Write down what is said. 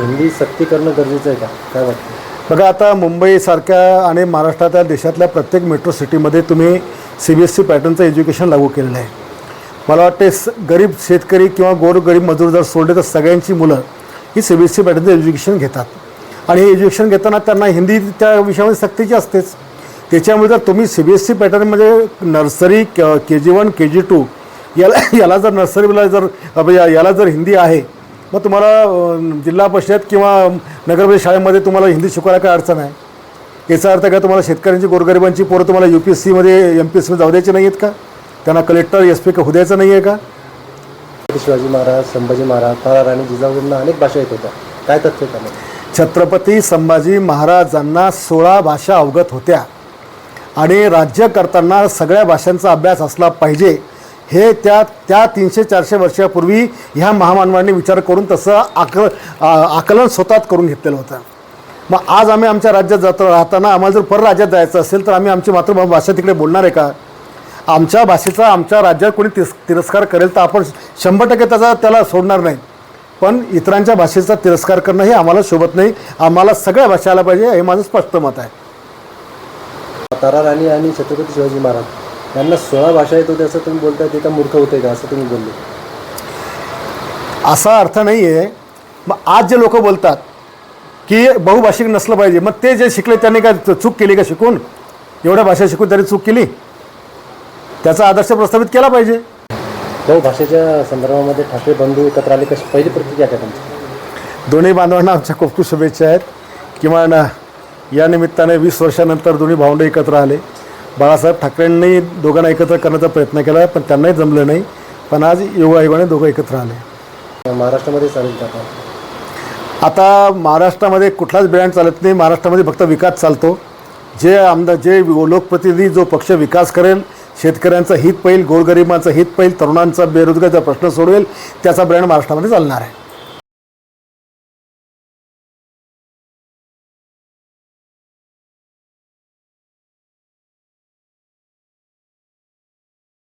हिंदी सक्ती करणं गरजेचं आहे का? काय वाटतं? बघा आता मुंबईसारख्या आणि महाराष्ट्रातल्या देशातल्या प्रत्येक मेट्रो सिटीमध्ये तुम्ही सी बी एस सी पॅटर्नचं एज्युकेशन लागू केलेलं आहे. मला वाटते स गरीब शेतकरी किंवा गोरगरीब मजूर जर सोडले तर सगळ्यांची मुलं ही सी बी एस सी पॅटर्नचं एज्युकेशन घेतात. आणि हे एज्युकेशन घेताना त्यांना हिंदी त्या विषयामध्ये सक्तीची असतेच. त्याच्यामुळे जर तुम्ही सी बी एस सी पॅटर्नमध्ये nursery K G one K G two याला याला जर नर्सरीला जर अब या- याला जर हिंदी आहे मग तुम्हाला जिल्हा परिषद किंवा नगरपरिषद शाळेमध्ये तुम्हाला हिंदी शिकवायला काय अडचण आहे? याचा अर्थ काय तुम्हाला शेतकऱ्यांची गोरगरिबांची पोरं तुम्हाला यू पी एस सीमध्ये एम पी एस सीमध्ये जाऊ द्यायची नाही आहेत का? त्यांना कलेक्टर एस पी होऊ द्यायचं नाही आहे का शिवाजी महाराज संभाजी महाराज तारा राणी जिजाऊंना अनेक भाषा येत होत्या. काय तथ्य त्यामध्ये? छत्रपती संभाजी महाराजांना सोळा भाषा अवगत होत्या. आणि राज्य करताना सगळ्या भाषांचा अभ्यास असला पाहिजे हे त्या त्या तीनशे चारशे वर्षापूर्वी ह्या महामानवांनी विचार करून तसं आक आकलन स्वतःच करून घेतलेलं होतं. मग आज आम्ही आमच्या राज्यात जात राहताना आम्हाला जर परराज्यात जायचं असेल तर आम्ही आमची मातृभाषा तिकडे बोलणार आहे का? आमच्या भाषेचा आमच्या राज्यात कोणी तिस तिरस्कार करेल तर आपण शंभर टक्के त्याचा त्याला सोडणार नाही. पण इतरांच्या भाषेचा तिरस्कार करणं हे आम्हाला शोभत नाही. आम्हाला सगळ्या भाषा आल्या पाहिजे हे माझं स्पष्ट मत आहे. तारा राणी आणि छत्रपती शिवाजी महाराज. यांना सोळा भाषा येत होत्या असं तुम्ही बोलताय ते का मूर्ख होते का? असं तुम्ही बोलले. असा अर्थ नाही आहे मग आज जे लोक बोलतात की बहुभाषिक नसलं पाहिजे मग ते जे शिकले त्यांनी काय चूक केली का शिकून? एवढ्या भाषा शिकून त्यांनी चूक केली? त्याचा आदर्श प्रस्थापित केला पाहिजे. भाऊ भाषेच्या संदर्भामध्ये ठाकरे बंधू एकत्र आले कशी पहिली प्रतिक्रिया काय तुमची? दोन्ही बांधवांना आमच्या खूप खूप शुभेच्छा आहेत. किमान या निमित्ताने वीस वर्षानंतर दोन्ही भावंड एकत्र आले. बाळासाहेब ठाकरेंनी दोघांना एकत्र करण्याचा प्रयत्न केला पण त्यांनाही जमलं नाही. पण आज योगायोगाने दोघं एकत्र आले. महाराष्ट्रामध्ये चालेल का आता? आता महाराष्ट्रामध्ये कुठलाच ब्रँड चालत नाही. महाराष्ट्रामध्ये फक्त विकास चालतो. जे आमदार जे लोकप्रतिनिधी जो पक्ष विकास करेल शेतकऱ्यांचं हित पाहिल गोरगरिबांचं हित पाहिल तरुणांचा बेरोजगारीचा प्रश्न सोडवेल त्याचा ब्रँड महाराष्ट्रामध्ये चालणार आहे.